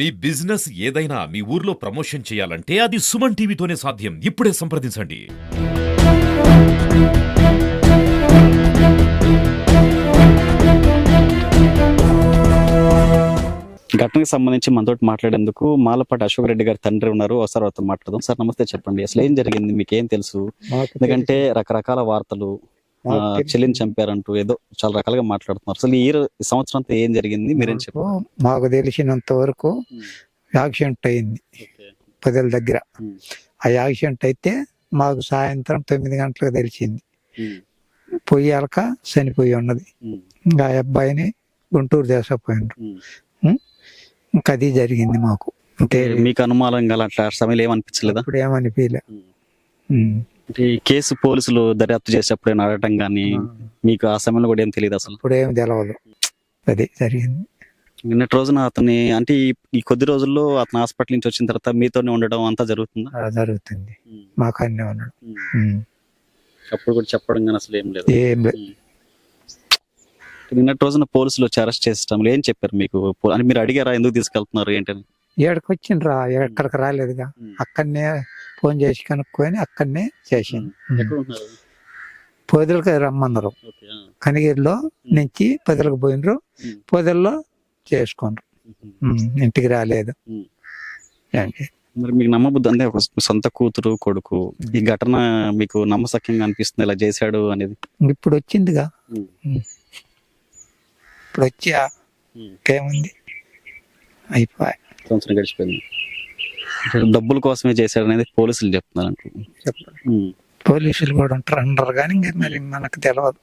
మీ business ఏదైనా మీ ఊర్లో promotion చేయాలంటే అది సుమన్ టీవీతోనే సాధ్యం. ఇప్పుడే సంప్రదించండి. ఘటనకు సంబంధించి మనతోటి మాట్లాడేందుకు మాలపాటి అశోక్ రెడ్డి గారి తండ్రి ఉన్నారు. ఒకసారి వారితో మాట్లాడదాం. సార్ నమస్తే చెప్పండి. అసలు ఏం జరిగింది? మీకు ఏం తెలుసు ఎందుకంటే రకరకాల వార్తలు. చెల్లిని చంపారంటూ ఏదో చాలా రకాలుగా మాట్లాడుతున్నారు. అసలు ఈ సంవత్సరం అంతా ఏం జరిగింది? మీరేం మాకు- చెప్పారు? మాకు తెలిసినంత వరకు యాక్సిడెంట్ అయింది పదల దగ్గర. ఆ యాక్సిడెంట్ అయితే మాకు సాయంత్రం తొమ్మిది గంటలకు తెలిసింది. పొయ్యాలక చనిపోయి ఉన్నది. ఇంకా ఆ అబ్బాయిని గుంటూరు తీసుకుపోయినారు ఇంకా అది జరిగింది మాకు. అంటే మీకు అనుమానం గల అట్లా సమయంలో ఏమనిపించలేదా? ఇప్పుడు ఏమనిపించలే ఈ కేసు పోలీసులు దర్యాప్తు చేసేప్పుడు ఏమైనా అడగటం కానీ మీకు ఆ సమయంలో కూడా ఏం తెలియదు అసలు? ఇప్పుడు ఏం తెలవదు. అది జరిగింది. నిన్నటి రోజున అతని అంటే ఈ- ఈ కొద్ది రోజుల్లో అతను హాస్పిటల్ నుంచి వచ్చిన తర్వాత మీతోనే ఉండడం అంతా జరుగుతుందా? అలా జరుగుతుంది. మాకు అన్నీ ఉన్నాడు ఉమ్. ఉమ్. అప్పుడు కూడా చెప్పడం కానీ అసలు ఏం లేదు. ఏం లేదు. నిన్నటి రోజున పోలీసులు వచ్చి అరెస్ట్ చేసడం ఏం చెప్పారు మీకు? పో- అని మీరు అడిగారా ఎందుకు తీసుకెళ్తున్నారు ఏంటని? ఏడకి వచ్చిండ్రా ఎక్కడికి రాలేదుగా. అక్కడనే ఫోన్ చేసి కనుక్కొని అక్కడనే చేసింది. పొదలకు రమ్మన్నారు కనిగిరిలో నుంచి పొదలకు పోయినరు. పొదల్లో చేసుకున్నారు. ఇంటికి రాలేదు? మరి మీకు నమ్మబుద్ధి అంటే ఒక సొంత కూతురు కొడుకు ఈ ఘటన మీకు నమ్మసక్యంగా అనిపిస్తుంది ఇలా చేశాడు అనేది? ఇప్పుడు వచ్చిందిగా ఇప్పుడు వచ్చి ఆ ఏముంది అయిపోయి. సంవత్సరం గడిచిపోయింది. డబ్బుల కోసమే చేశాడు అనేది పోలీసులు చెప్తున్నారు అనుకో చెప్పండి పోలీసులు కూడా ఉంటారు అంటారు కానీ ఇంకా మరి మనకు తెలియదు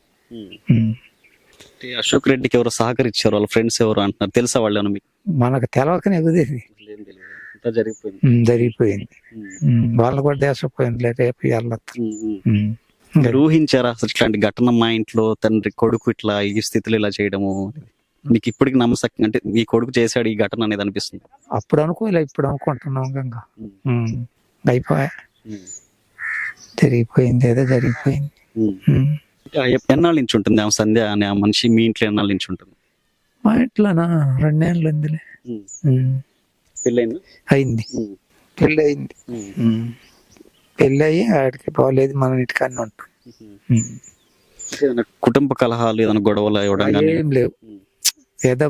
అశోక్ రెడ్డికి ఎవరు సహకరించారు వాళ్ళ ఫ్రెండ్స్ ఎవరు అంటున్నారు. తెలుసా వాళ్ళు మీకు? మనకు తెలవకనే జరిగిపోయింది. జరిగిపోయింది. వాళ్ళు కూడా దేశపోయింది రేపు ఊహించారా అసలు ఇట్లాంటి ఘటన మా ఇంట్లో తండ్రి కొడుకు ఇట్లా ఈ స్థితిలో ఇలా చేయడము? మీకు ఇప్పటికి నమ్మసక్యం అంటే మీ కొడుకు చేశాడు ఈ ఘటన అనేది అనిపిస్తుంది. అప్పుడు అనుకోలే ఇప్పుడు అనుకుంటున్నాం గంగా. అయిపోయా? జరిగిపోయింది ఏదో జరిగిపోయింది. ఎన్నాళ్ళ నుంచి ఉంటుంది ఆమె సంధ్య అనే ఆ మనిషి? మీ ఇంట్లో ఎన్నాళ్ళ నుంచి ఉంటుంది? మా ఇంట్లోనా? రెండేళ్ళు ఉందిలే. పెళ్ళైంది అయింది. పెళ్ళి అయింది. పెళ్ళి అయ్యి ఆడికి పోలేదు మన ఇంటికన్నా ఉంటాం. కుటుంబ కలహాలు ఏదైనా గొడవలు ఇవ్వడం ఏం లేవు. ఏదో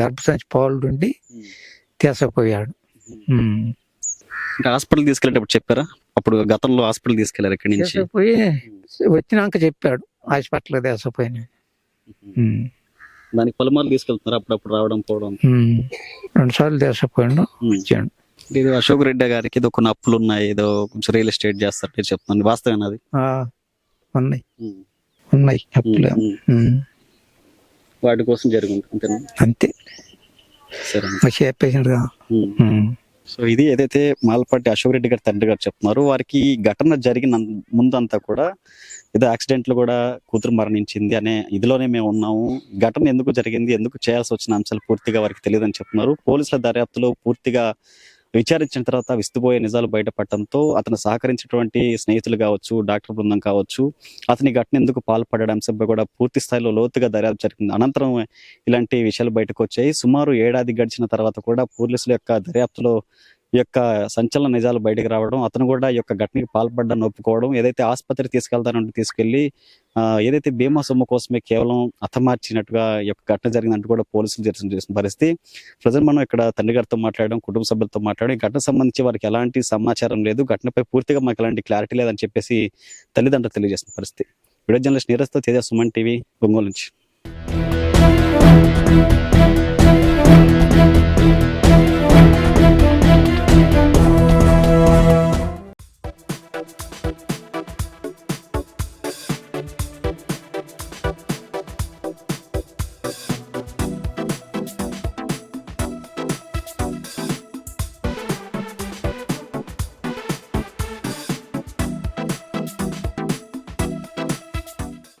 గర్భసంచి ఉండి తీసుకుపోయాడు. హాస్పిటల్ తీసుకెళ్ళేటప్పుడు చెప్పారా? అప్పుడు గతంలో హాస్పిటల్ తీసుకెళ్ళారు ఇక్కడి నుంచి? తీసుకుపోయి వచ్చినాక చెప్పాడు హాస్పిటల్ తీసుకుపోయిన. దానికి పలుమార్లు తీసుకెళ్తున్నారు అప్పుడప్పుడు రావడం పోవడం. రెండు సార్లు తీసుకుపోయాడు వచ్చాడు. ఇది అశోక్ రెడ్డి గారికి ఏదో కొన్ని అప్పులు ఉన్నాయి ఏదో కొంచెం రియల్ ఎస్టేట్ చేస్తారు నేను చెప్తున్నాను వాస్తవేనా అది? ఉన్నాయి. ఉన్నాయి అప్పులే. వాటి కోసం జరిగింది అంతేనా? అంతే. సరే. వచ్చి ఉమ్. సో ఇది ఏదైతే మాల్పాటి అశోక్ రెడ్డి గారి తండ్రి గారు చెప్తున్నారు వారికి ఈ ఘటన జరిగిన ముందంతా కూడా ఏదో యాక్సిడెంట్లో కూడా కూతురు మరణించింది అనే ఇదిలోనే మేము ఉన్నాము. ఘటన ఎందుకు జరిగింది ఎందుకు చేయాల్సి వచ్చిన అంశాలు పూర్తిగా వారికి తెలియదని చెప్తున్నారు. పోలీసుల దర్యాప్తులో పూర్తిగా విచారించిన తర్వాత విస్తుపోయే నిజాలు బయటపడటంతో అతను సహకరించినటువంటి స్నేహితులు కావచ్చు డాక్టర్ బృందం కావచ్చు అతని ఘటన ఎందుకు పాల్పడడం సభ్య కూడా పూర్తి స్థాయిలో లోతుగా దర్యాప్తు జరిగింది. అనంతరం ఇలాంటి విషయాలు బయటకు వచ్చాయి. సుమారు ఏడాది గడిచిన తర్వాత కూడా పోలీసుల యొక్క దర్యాప్తులో ఈ యొక్క సంచలన నిజాలు బయటకు రావడం అతను కూడా ఈ యొక్క ఘటనకి పాల్పడ్డాన్ని ఒప్పుకోవడం ఏదైతే ఆసుపత్రి తీసుకెళ్తానంటూ తీసుకెళ్ళి ఏదైతే బీమా సొమ్ము కోసమే కేవలం అతమార్చినట్టుగా ఈ యొక్క ఘటన జరిగిందంటూ కూడా పోలీసులు తెలిసిన చేసిన పరిస్థితి. ప్రజలు మనం ఇక్కడ తండ్రి గారితో మాట్లాడడం కుటుంబ సభ్యులతో మాట్లాడడం ఈ ఘటన సంబంధించి వారికి ఎలాంటి సమాచారం లేదు ఘటనపై పూర్తిగా మాకు ఎలాంటి క్లారిటీ లేదని చెప్పేసి తల్లిదండ్రులు తెలియజేసిన పరిస్థితి. వీడియో జర్నలిస్ట్ నీరస్తో తేజ సుమన్ టీవీ ఒంగోలు నుంచి.